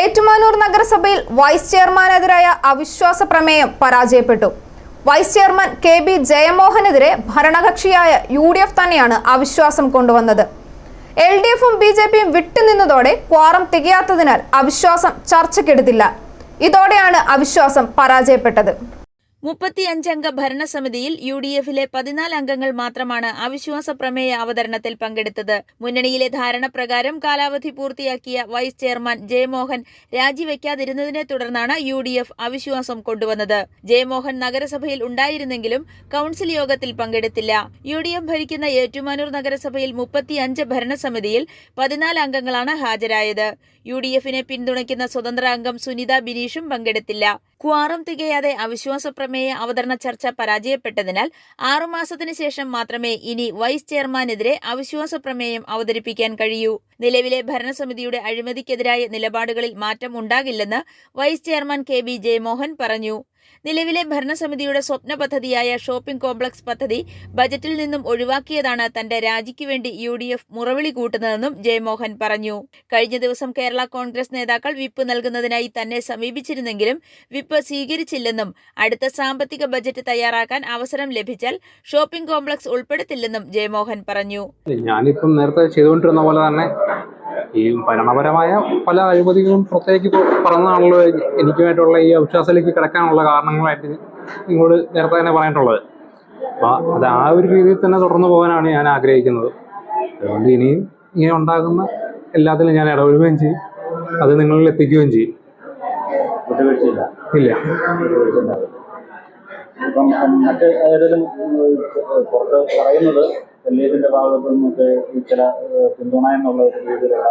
ഏറ്റുമാനൂർ നഗരസഭയിൽ വൈസ് ചെയർമാനെതിരായ അവിശ്വാസ പ്രമേയം പരാജയപ്പെട്ടു. വൈസ് ചെയർമാൻ കെ ബി ജയമോഹനെതിരെ ഭരണകക്ഷിയായ യു ഡി എഫ് തന്നെയാണ് അവിശ്വാസം കൊണ്ടുവന്നത്. എൽ ഡി എഫും ബി ജെ പിയും വിട്ടുനിന്നതോടെ ക്വാറം തികയാത്തതിനാൽ അവിശ്വാസം ചർച്ചയ്ക്കെടുത്തില്ല. ഇതോടെയാണ് അവിശ്വാസം പരാജയപ്പെട്ടത്. മുപ്പത്തിയഞ്ചംഗ ഭരണസമിതിയിൽ യു ഡി എഫിലെ പതിനാല് അംഗങ്ങൾ മാത്രമാണ് അവിശ്വാസ പ്രമേയ അവതരണത്തിൽ പങ്കെടുത്തത്. മുന്നണിയിലെ ധാരണ പ്രകാരം കാലാവധി പൂർത്തിയാക്കിയ വൈസ് ചെയർമാൻ ജയമോഹൻ രാജിവെക്കാതിരുന്നതിനെ തുടർന്നാണ് യു ഡി എഫ് അവിശ്വാസം കൊണ്ടുവന്നത്. ജയമോഹൻ നഗരസഭയിൽ ഉണ്ടായിരുന്നെങ്കിലും കൌൺസിൽ യോഗത്തിൽ പങ്കെടുത്തില്ല. യു ഡി എഫ് ഭരിക്കുന്ന ഏറ്റുമാനൂർ നഗരസഭയിൽ മുപ്പത്തിയഞ്ച് ഭരണസമിതിയിൽ പതിനാല് അംഗങ്ങളാണ് ഹാജരായത്. യു ഡി എഫിനെ പിന്തുണയ്ക്കുന്ന സ്വതന്ത്ര അംഗം സുനിത ബിനീഷും പങ്കെടുത്തില്ല. ക്വാറം തികയാതെ അവിശ്വാസ പ്രമേയ അവതരണ ചർച്ച പരാജയപ്പെട്ടതിനാൽ ആറുമാസത്തിന് ശേഷം മാത്രമേ ഇനി വൈസ് ചെയർമാനെതിരെ അവിശ്വാസ പ്രമേയം അവതരിപ്പിക്കാൻ കഴിയൂ. നിലവിലെ ഭരണസമിതിയുടെ അഴിമതിക്കെതിരായ നിലപാടുകളിൽ മാറ്റം ഉണ്ടാകില്ലെന്ന് vice chairman K B Jayamohan പറഞ്ഞു. നിലവിലെ ഭരണസമിതിയുടെ സ്വപ്ന പദ്ധതിയായ ഷോപ്പിംഗ് കോംപ്ലക്സ് പദ്ധതി ബജറ്റിൽ നിന്നും ഒഴിവാക്കിയതാണ് തന്റെ രാജിക്ക് വേണ്ടി യു ഡി എഫ് മുറവിളി കൂട്ടുന്നതെന്നും ജയമോഹൻ പറഞ്ഞു. കഴിഞ്ഞ ദിവസം കേരള കോൺഗ്രസ് നേതാക്കൾ വിപ്പ് നൽകുന്നതിനായി തന്നെ സമീപിച്ചിരുന്നെങ്കിലും വിപ്പ് സ്വീകരിച്ചില്ലെന്നും അടുത്ത സാമ്പത്തിക ബജറ്റ് തയ്യാറാക്കാൻ അവസരം ലഭിച്ചാൽ ഷോപ്പിംഗ് കോംപ്ലക്സ് ഉൾപ്പെടുത്തില്ലെന്നും ജയമോഹൻ പറഞ്ഞു. ഞാനിപ്പം നേരത്തെ ചെയ്തുകൊണ്ടിരുന്ന പോലെ തന്നെ ഈ ഭരണപരമായ പല അഴിമതികളും പുറത്തേക്ക് പറഞ്ഞതാണല്ലോ എനിക്കുമായിട്ടുള്ള ഈ അവിശ്വാസത്തിലേക്ക് കിടക്കാനുള്ള കാരണങ്ങളായിട്ട് നിങ്ങളോട് നേരത്തെ തന്നെ പറഞ്ഞിട്ടുള്ളത്. അപ്പോൾ അത് ആ ഒരു രീതിയിൽ തന്നെ തുടർന്ന് പോകാനാണ് ഞാൻ ആഗ്രഹിക്കുന്നത്. അതുകൊണ്ട് ഇനിയും ഇങ്ങനെ ഉണ്ടാകുന്ന എല്ലാത്തിലും ഞാൻ ഇടപെടുകയും ചെയ്യും. അത് നിങ്ങളിൽ എത്തിക്കുകയും ചെയ്യും. ഇല്ല. ഇപ്പം മറ്റ് ഏതെങ്കിലും പുറത്ത് പറയുന്നത് എൽ ഭാഗത്തു നിന്നൊക്കെ ചില പിന്തുണ എന്നുള്ള ഒരു രീതിയിലുള്ള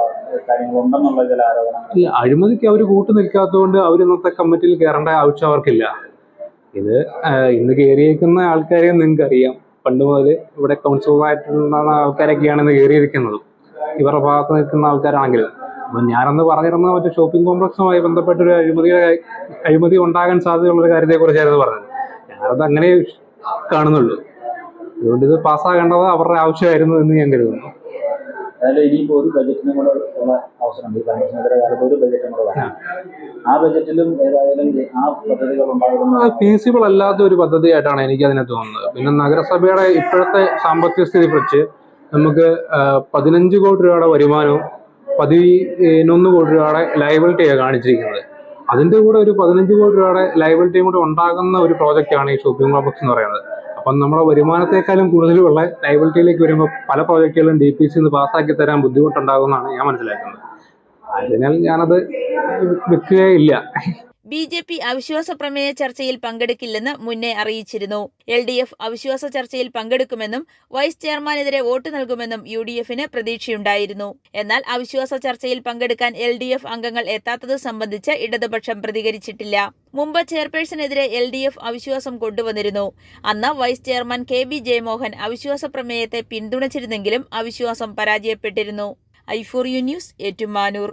കാര്യങ്ങളുണ്ടെന്നുള്ള ചില ആരോപണങ്ങൾ ഈ അഴിമതിക്ക് അവർ കൂട്ടു നിൽക്കാത്തതുകൊണ്ട് അവർ ഇന്നത്തെ കമ്മിറ്റിയിൽ കയറേണ്ട ആവശ്യം അവർക്കില്ല. ഇത് ഇന്ന് കയറിയിരിക്കുന്ന ആൾക്കാരെ നിങ്ങൾക്ക് അറിയാം പണ്ട് മുതൽ ഇവിടെ കൗൺസിലറായിട്ടുള്ള ആൾക്കാരൊക്കെയാണ് ഇന്ന് കയറിയിരിക്കുന്നത് ഇവരുടെ ഭാഗത്ത് നിൽക്കുന്ന ആൾക്കാരാണെങ്കിലും അപ്പം ഞാനന്ന് പറഞ്ഞിരുന്ന മറ്റേ ഷോപ്പിംഗ് കോംപ്ലക്സുമായി ബന്ധപ്പെട്ട ഒരു അഴിമതിയുടെ അഴിമതി ഉണ്ടാകാൻ സാധ്യതയുള്ള ഒരു കാര്യത്തെക്കുറിച്ചായിരുന്നു പറഞ്ഞത്. ഞാനത് അങ്ങനെ കാണുന്നുള്ളൂ. അതുകൊണ്ട് ഇത് പാസ്സാകേണ്ടത് അവരുടെ ആവശ്യമായിരുന്നു എന്ന് ഞാൻ കരുതുന്നു. അതായത് ഇനിയിപ്പോൾ ഒരു ബജറ്റിനും കൂടെ ഉള്ള അവസരമുണ്ട്. ഈ ഭരണസമിതിയുടെ കാലത്ത് ഒരു ബജറ്റും കൂടെ വരണം. ആ ബജറ്റിലും ഏതായാലും ആ പദ്ധതികൾ ഉണ്ടാകുന്ന ഫീസിബിൾ അല്ലാത്ത ഒരു പദ്ധതിയായിട്ടാണ് എനിക്ക് അതിനെ തോന്നുന്നത്. പിന്നെ നഗരസഭയുടെ ഇപ്പോഴത്തെ സാമ്പത്തിക സ്ഥിതി വെച്ച് നമുക്ക് പതിനഞ്ച് കോടി രൂപയുടെ വരുമാനവും പതിനൊന്ന് കോടി രൂപയുടെ ലയബിലിറ്റിയാണ് കാണിച്ചിരിക്കുന്നത്. അതിന്റെ കൂടെ ഒരു പതിനഞ്ച് കോടി രൂപയുടെ ലയബിലിറ്റിയും കൂടെ ഉണ്ടാകുന്ന ഒരു പ്രോജക്റ്റാണ് ഈ ഷോപ്പിംഗ് കോംപ്ലക്സ് എന്ന് പറയുന്നത്. അപ്പം നമ്മുടെ വരുമാനത്തെക്കാളും കൂടുതലുള്ള ലൈബിലിറ്റിയിലേക്ക് വരുമ്പോൾ പല പ്രോജക്റ്റുകളും ഡി പി സി പാസ്സാക്കി തരാൻ ബുദ്ധിമുട്ടുണ്ടാകുമെന്നാണ് ഞാൻ മനസ്സിലാക്കുന്നത്. അതിനാൽ ഞാനത് വെക്കുകയില്ല. ബി ജെ പി അവിശ്വാസ പ്രമേയ ചർച്ചയിൽ പങ്കെടുക്കില്ലെന്ന് മുന്നേ അറിയിച്ചിരുന്നു. എൽ ഡി എഫ് അവിശ്വാസ ചർച്ചയിൽ പങ്കെടുക്കുമെന്നും വൈസ് ചെയർമാനെതിരെ വോട്ട് നൽകുമെന്നും യു ഡി എഫിന് പ്രതീക്ഷയുണ്ടായിരുന്നു. എന്നാൽ അവിശ്വാസ ചർച്ചയിൽ പങ്കെടുക്കാൻ എൽ ഡി എഫ് അംഗങ്ങൾ എത്താത്തത് സംബന്ധിച്ച് ഇടതുപക്ഷം പ്രതികരിച്ചിട്ടില്ല. മുമ്പ് ചെയർപേഴ്സണെതിരെ എൽ ഡി എഫ് അവിശ്വാസം കൊണ്ടുവന്നിരുന്നു. അന്ന് vice chairman K B Jayamohan അവിശ്വാസ പ്രമേയത്തെ പിന്തുണച്ചിരുന്നെങ്കിലും അവിശ്വാസം പരാജയപ്പെട്ടിരുന്നു. I four U news Ettumanoor.